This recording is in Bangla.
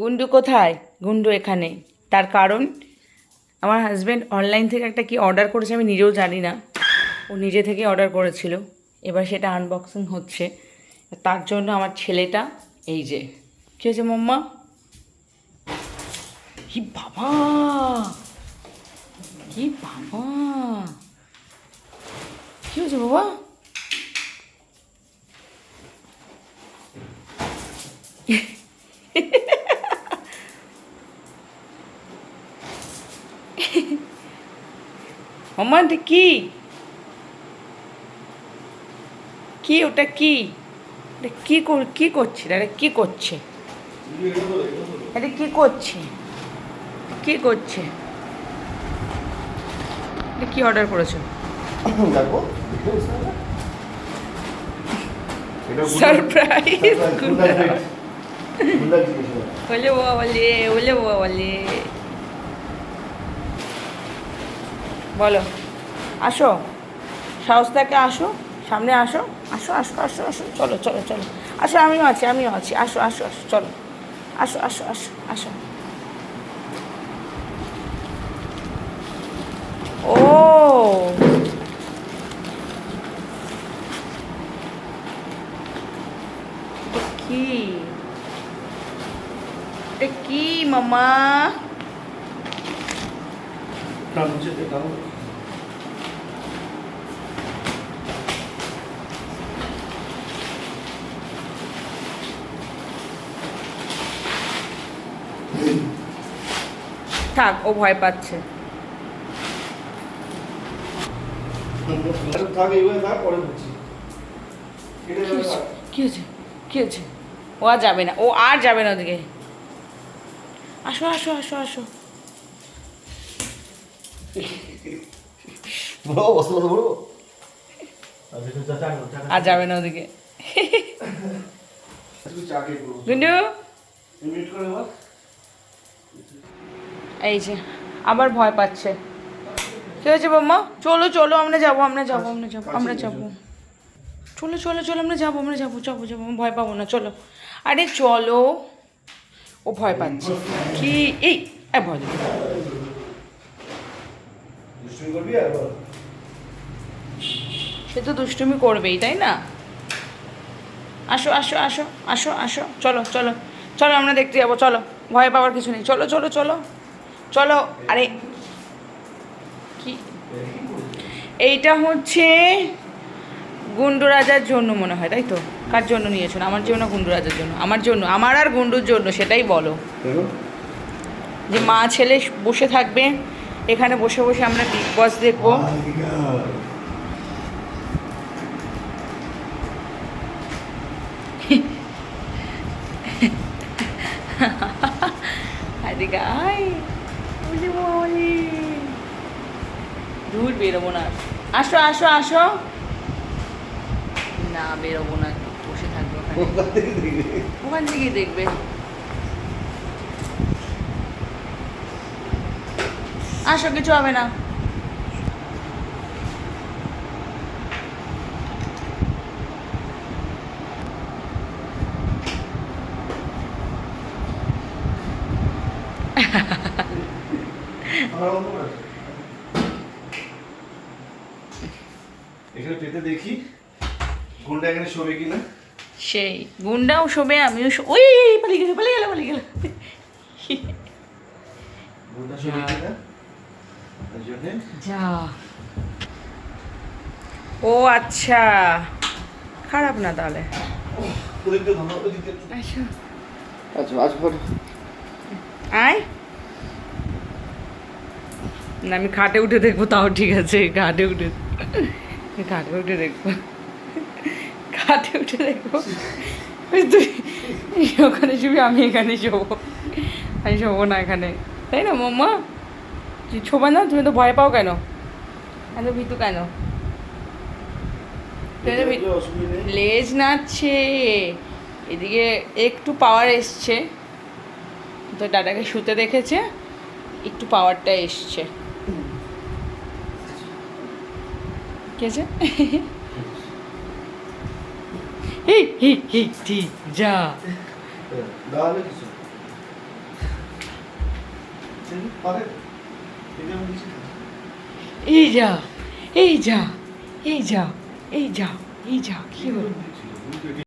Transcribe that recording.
গুন্ডু কোথায়? গুন্ডু এখানে। তার কারণ, আমার হাজব্যান্ড অনলাইন থেকে একটা কি অর্ডার করেছে আমি নিজেও জানি না। ও নিজে থেকে অর্ডার করেছিল। এবার সেটা আনবক্সিং হচ্ছে। তার জন্য আমার ছেলেটা, এই যে। কী হয়েছে মাম্মা? কি বাবা? কি বাবা? কি হয়েছে বাবা? মাম্মা এটা কি? কি ওটা কি? কি কর কি করছে? এটা কি করছে? এটা কি করছে? কি করছে? এটা কি অর্ডার করেছ? সারপ্রাইজ বলে বলে বলে বলে বলো। আসো। সাহস থেকে, আসো। সামনে আসো। আসো আসো আসো আসো। চলো চলো চলো। আসো, আমিও আছি আমিও আছি। আসো আসো আসো, চলো। আসো আসো আসো আসো। ও। কি? কি, মামা? থাক ও ভয় পাচ্ছে। থাক। কি হয়েছে? কি হয়েছে? ও আর যাবে না ও আর যাবে না ওদিকে। আসো আসো আসো আসো। আচ্ছা আর যাবে না ওদিকে। গুন্ডু মিনিট? করে বল এই যে আবার ভয় পাচ্ছে। কি হয়েছে বাম্মা চলো চলো আমরা যাব আমরা যাব আমরা যাব আমরা যাব। চলো চলো চলো আমরা যাব আমরা যাব যাব যাব ভয় পাবো না চলো। আরে চলো ও ভয় পাচ্ছে। কি? এই ভয় সে তো দুষ্টুমি করবেই তাই না? আসো আসো আসো আসো আসো। চলো চলো চলো আমরা দেখতে যাব চলো। ভয় পাওয়ার কিছু নেই। চলো চলো চলো। চলো আরে কি? এইটা হচ্ছে গুন্ডু রাজার জন্য মনে হয় তাই তো? কার জন্য নিয়েছো আমার জন্য গুন্ডু রাজার জন্য? আমার জন্য আমার আর গুন্ডুর জন্য সেটাই বলো। যে মা ছেলে বসে থাকবে এখানে বসে বসে আমরা বিগ বস দেখব। এদিকে আয় দূর বেরোবো না। আসো আসো আসো। না বেরোবো না বসে থাকব ওখানে। থেকে দেখবি। ওখান থেকেই দেখবে। আসো কিছু হবে না আমার অন্য না। এখানে পেতে দেখি গুন্ডা এখানে শোবে কিনা। সেই গুন্ডাও শোবে আমিও ওই পালিয়ে গেল পালিয়ে গেল পালিয়ে গেল। গুন্ডা শোবে কিনা? যা। ও আচ্ছা। খারাপ না তাহলে। আচ্ছা আচ্ছা আয়। না, আমি খাটে উঠে দেখব, তাও ঠিক আছে খাটে উঠে খাটে উঠে দেখব। খাটে উঠে দেখব। তুই ওখানে শুবি, আমি এখানে শোবো। আমি শোবো না এখানে। তাই না মাম্মা ছোবা না? তুমি তো ভয় পাও কেন? এত ভিতু কেন? লেজ নাচছে এদিকে একটু পাওয়ার এসছে। তো দাদাকে শুতে দেখেছে, একটু পাওয়ারটা এসছে। কে আছে হি হি হি টি যা। দাঁড়ালে কিছু এই যা এই যা এই যা এই যা এই যা কি বলব